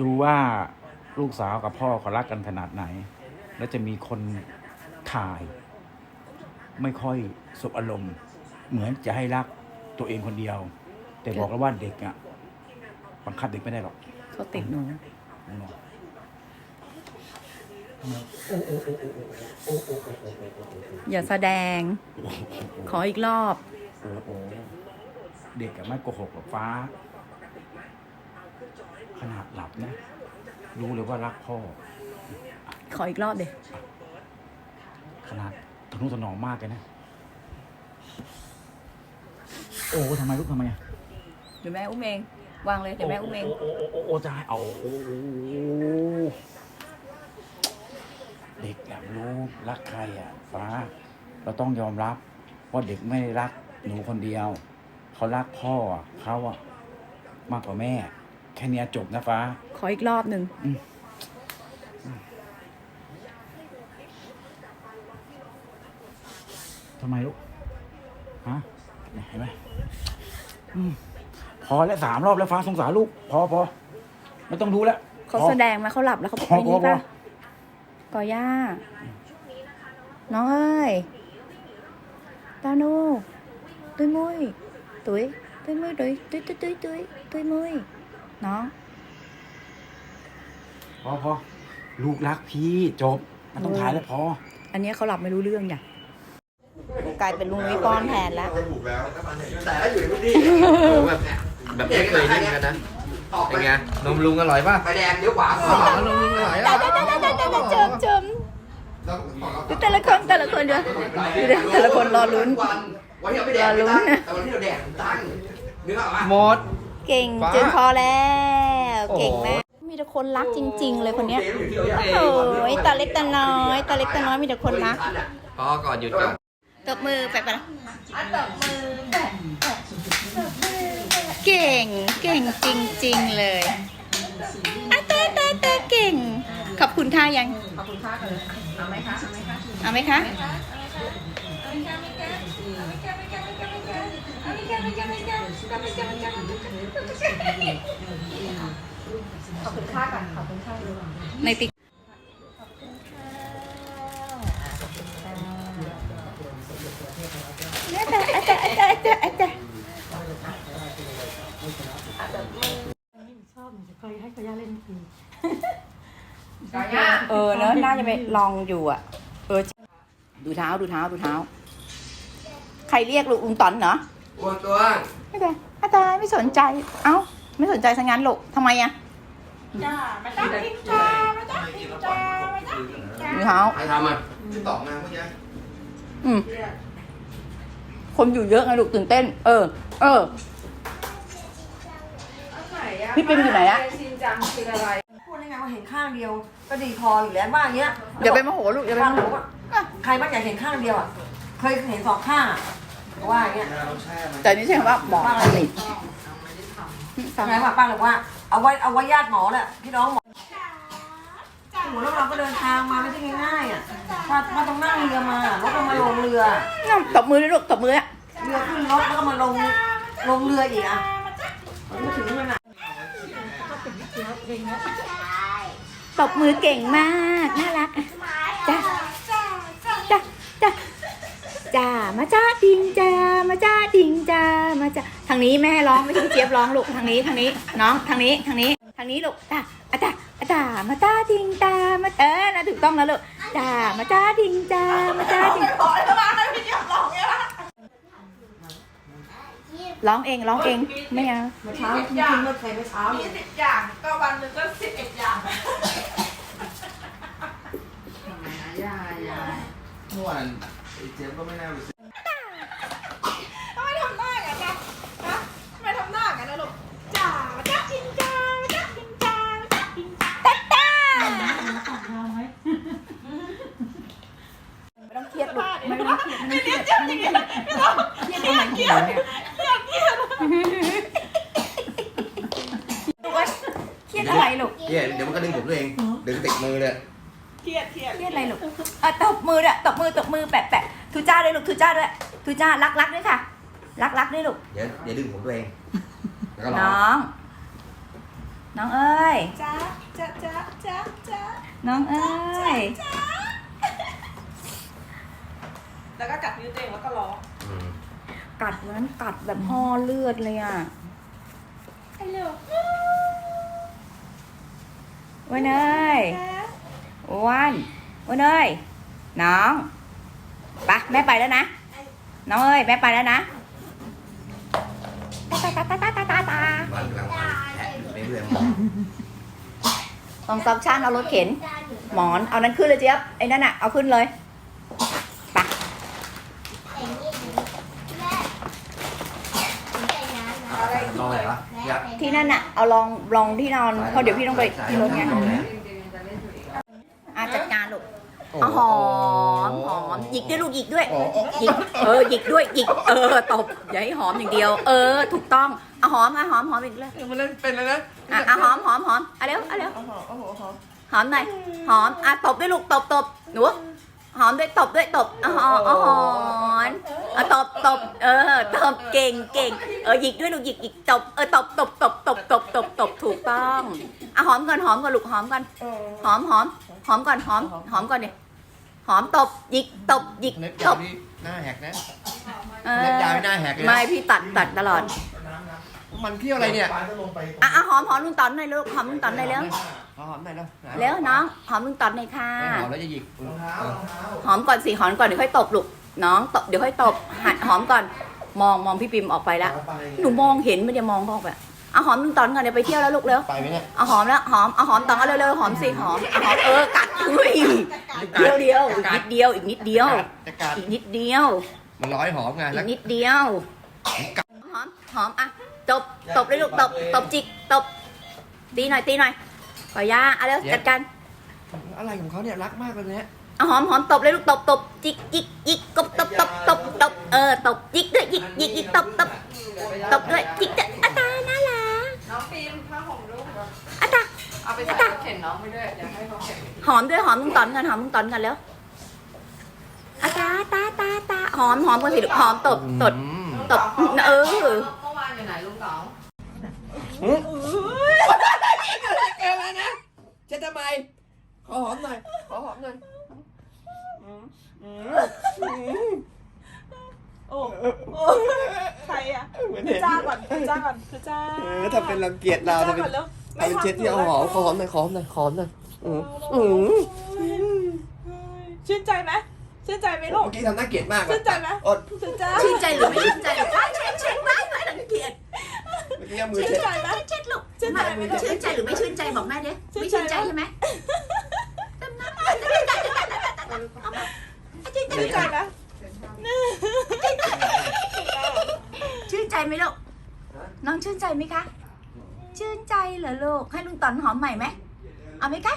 ดูว่าลูกสาวกับพ่อเขารักกันขนาดไหน แล้วจะมีคนถ่าย ไม่ค่อยสบอารมณ์ เหมือนจะให้รักตัวเองคนเดียว แต่บอกแล้วว่าเด็กอะบังคับเด็กไม่ได้หรอกเขาติดหนูอย่าแสดง ขออีกรอบโอ้โหเด็กอะไม่โกหกหรอกฟ้า ขนาดหลับนะ รู้เลยว่ารักพ่อ ขออีกรอบเด็ขนาดทนุถนอมมากเลยนะ โอ้ทำไมลูกทำไมอะเดี๋ยวแม่อุ้มเอง วางเลย เดี๋ยวแม่อุ้มเอง โอ้โอ้โอ้โอ้จะให้เอาโอ้โหเด็กอยากรู้รักใครอะฟ้า เราต้องยอมรับว่าเด็กไม่ได้รักหนูคนเดียว เขารักพ่ออะเขาอะมากกว่าแม่ แค่เนี้ยจบนะฟ้า ขออีกรอบหนึ่งทำไมลูก ฮะเนี่ยเห็นไหมอืมพอแล้วสามรอบแล้วฟ้าสงสารลูก พอพอไม่ต้องดูแล้วเขาพอแสดงมาเขาหลับแล้วเขาพอไปนี่พอป่ะกอย่า น้องเอ้ยตาโนูตุ้ยมุ้ยตุ้ยตุ้ยมุ้ยตุ้ยตุ้ยตุ้ยตุ้ยตุ้ยตุ้ยมุ้ย น้องพอพอลูกรักพี่จบ มันต้องถ่ายแล้วพอ อันเนี้ยเขาหลับไม่รู้เรื่องอย่างกลายเป็นลุงนุ้ยป้อนแทนแล้วถูกแล้ว แต่ก็อยู่ในพื้นที่แบบแบบไม่เคยเล่นกันนะเป็นไงนมลุงอร่อยป่ะไฟแดงเดี๋ยวขวาอ๋อนมลุงอร่อยอะเจิมเจิมดูแต่ละคนแต่ละคนเดี๋ยวดูดิแต่ละคนรอลุ้นวันวันที่เราไม่แดกรอลุ้นแต่วันที่เราแดกตั้งนึกออกปะหมด เก่งฟ้าจนพอแล้วโอ้โหเก่งมาก มีแต่คนรักจริง ๆ เลยคนเนี้ยเดี๋ยวอยู่ที่เราอยากโอ้ยตาเล็กตาน้อยตาเล็กตาน้อยมีแต่คนรัก พอก่อนหยุดก่อน ตบมือแปะไปละตบมือแปะเก่ง เก่งจริง ๆ เลยอะเต้เต้เต้เก่ง ขอบคุณค่ายัง ขอบคุณค่ากันเอาไหมคะ เอาไหมคะ ขอบคุณค่าก่อนขอบคุณค่าในติ๊กอาจารย์อาจารย์อาจารย์อาจารย์อาจารย์ชอบจะเคยให้กอย่าเล่นทีเออเนอะน่าจะไปลองอยู่อะ ดูเท้าดูเท้าดูเท้า ใครเรียกลูกลุงต๋อนเหรออ้วนตัวไม่เป็นอาจารย์ไม่สนใจ เอ้า ไม่สนใจสังงั้นลูกทำไมอะจ้าไม่ต้องกินจ้าไม่ต้องกินจ้าไม่ต้องกินจ้าดูเท้าใครทำอะที่ตอบมาเมื่อกี้อืมคนอยู่เยอะไงลูกตื่นเต้น เออ เออพี่ปิมอยู่ไหนอะชินจังคืออะไร พูดได้ไงว่าเห็นข้างเดียว ก็ดีพออยู่แล้วบ้านเนี้ยอย่าไปโมโหลูกอย่าไปบ้านโมผโหมว่า ใครบ้างอยากเห็นข้างเดียวอะ เคยเห็นสองข้างอะว่าอย่างเงี้ยแต่นี่ใช่คำว่าหมอสนิทฟังไงว่าป้าบอกว่าเอาไว้เอาไว้ญาติหมอแหละพี่น้องหมอโอ้โหแล้วเราก็เดินทางมาไม่ใช่ง่ายๆอะถ้าถ้าต้องนั่งเรือมาแล้วก็มาลงเรือ ตบมือเลยลูกตบมืออะเรือขึ้นรถแล้วก็มาลงลงเรืออีกอะมันไม่ถึงมันอะตบมือเก่งมาก น่ารักอะจ้าจ้าจ้า จ้ามาจ้าดิงจ้ามาจ้าดิงจ้ามาจ้าทางนี้แม่ร้องไม่ใช่พี่เจี๊ยบร้องลูกทางนี้ทางนี้น้องทางนี้ทางนี้ทางนี้ลูกจ้าอาจ้าอาจ้ามาจ้าดิงจ้ามาเออนะถูกต้องแล้วลูกจ้ามาจ้าดิงจ้ามาจ้าดิงร้องเองร้องเองไม่เอาเมื่อเช้ากินกินเมื่อใครเมื่อเช้าเนี่ยสิบอย่างก็วันหนึ่งก็สิบเอ็ดอย่างเมื่อวาน ไอ้เจี๊ยบก็ไม่น่าไปซื้อทำไมทำหน้าอย่างนั้นนะทำไมทำหน้าอย่างนั้นนะลูกจ้าจ้าจินจ้าจ้าจินจ้าจ้าจินจ้าไม่ต้องเครียดลูกไม่ต้องเครียดไม่ต้องเครียดไม่ต้องเครียดเครียดตรงไหนของหนูเนี่ยลูกเอ้ยเครียดอะไรลูกเดี๋ยวเดี๋ยวมันก็ดึงผมตัวเอง ดึงติดมือเลย เครียดเครียดเครียดอะไรลูกอะตบมือด้วยตบมือตบมือแปะแปะทูจ้าด้วยลูกทูจ้าด้วยทูจ้ารักรักด้วยค่ะ รักรักด้วยลูก เดี๋ยวเดี๋ยวดึงผมตัวเอง แล้วก็ร้องน้อง น้องเอ้ย จ้าจ้าจ้าจ้าจ้าน้องเอ้ยแล้วก็กัดนิ้วตัวเองแล้วก็ร้องอืมกัดวันนั้นกัดแบบห่อเลือดเลยอะไอ้เร็ววันเอ้ย วันวันเอ้ยน้องไปะแม่ไปแล้วนะ น้องเอ้ยแม่ไปแล้วนะตาตาตาตาตาตาตาวันกลางวันแทะอยู่เรื่อยลองซับชั่นเอารถเข็น หมอนเอานั้นขึ้นเลยเจี๊ยบไอ้นั่นอะเอาขึ้นเลยไปะๆรออะไรวะอยากที่นั่นอะเอาลองลองที่นอนเพราะเดี๋ยวพี่ต้องไปที่รถไง อาจัดการลูกเอาหอมหอมหยิกด้วยลูกหยิกด้วยหยิกเออหยิกด้วยหยิกเออตบอย่าให้หอมอย่างเดียว เออ ถูกต้องเอาหอมเอาหอมหอมอีกเลยมันเล่นเป็นเลยนะอะเอาหอมหอมหอมเอาเร็วเอาเร็วโอ้โหโอ้โหโอ้โหหอมหน่อยหอมอะตบด้วยลูกตบตบหนู หอมด้วยตบด้วยตบเอาหอมเอาหอมเอาตบตบเออตบเก่งเก่งเออหยิกด้วยลูกหยิกหยิกตบเออตบตบตบตบตบตบตบถูกต้องอะหอมก่อนหอมก่อนลูกหอมก่อนหอมหอมหอมก่อนหอมหอมก่อนเนี่ยหอมตบหยิกตบหยิกเล็บตยาวบนี่หน้าแหกนะเอเล็บยาวอนี่หน้าแหกเลยนะ ไม่พี่ตัดตัดตลอด มันเที่ยวอะไรเนี่ยอะอะหอมหอมลุงต๋อนหน่อยลูกหอมลุงต๋อนหน่อยเร็วขอหอมหน่อยเร็วเร็วน้องหอมลุงต๋อนหน่อยค่ะไม่หอมแล้วจะหยิกเออหอมก่อนสิหอมก่อนเดี๋ยวค่อยตบลูกน้องตบเดี๋ยวค่อยตบหัดหอมก่อน มองมองพี่ปิมออกไปแล้วหนูมองเห็นไม่ได้มองเขาออกไปเอาหอมลุงตอนก่อนเดี๋ยวไปเที่ยวแล้วลูกเร็วไปไหมเนี่ยเอาหอมแล้วหอมเอาหอมตองเอาเร็วๆหอมสิหอมเอาหอมเออกัดอุ้ยเดียวเดียวอีกนิดเดียวอีกนิดเดียวจะกัดอีกนิดเดียวมันร้อยหอมไงอีแล้วกนิดเดียวหอมหอมอะ ตบตบเลยลูกตบตบจิกตบตีหน่อยตีหน่อยขอยาเอาเร็วจัดการอะไรของเขาเนี่ยรักมากเลยเนี่ยเอาหอมหอมตบเลยลูกตบตบจิกจิกจิกกบตบตบตบตบเออตบจิกด้วยจิกจิกจิกตบตบตบด้วยจิกด้วยอาตาน่ารักน้องฟิล์มผ้าห่มลูกอาตาเอาไปใส่รถเข็นน้องไปด้วยอยากให้เขาเข็นหอมด้วยหอมลุงตอนกันหอมลุงตอนกันแล้วอาตาตาตาตาหอมหอมกันสิลูกหอมตบตบอืมตบเออ เมื่อวานอยู่ไหนลุงต๋องแกมานะจะทำไม ขอหอมหน่อย ขอหอมหน่อยโอ้โอ้ใครอะคือจ้าก่อนคือจ้าก่อนคือจ้าเออทำเป็นรังเกียจเราจ้าทำเป็ก่อนนแล้วทำเป็นเช็ดที่เอาหอมขอหอมหน่อยขอหอมหน่อยขอหอมหน่อยอืมอืมชื่นใจไหมชื่นใจไหมลูกเมื่อกี้ทำหน้าเกลียดมากชื่อะนใจไหมอดชื่นใจชื่นใจหรือไม่ชื่นใจ เมื่อกี้เอามือชื่นเช็ดใจไหมเช็ดลูกชื่นใจไหมลูกชื่นใจหรือไม่ชื่นใจบอกแม่ดิชื่นไม่ใจชื่นใจใช่ไหมดำน้ำชื่นใจชื่นใจชื่นใจชื่นใจไหมชื่นใจไหมลูกน้องชื่นใจไหมคะ ชื่นใจเหรอลูกให้ลุงตอนหอมใหม่ไหมเอาไหมคะ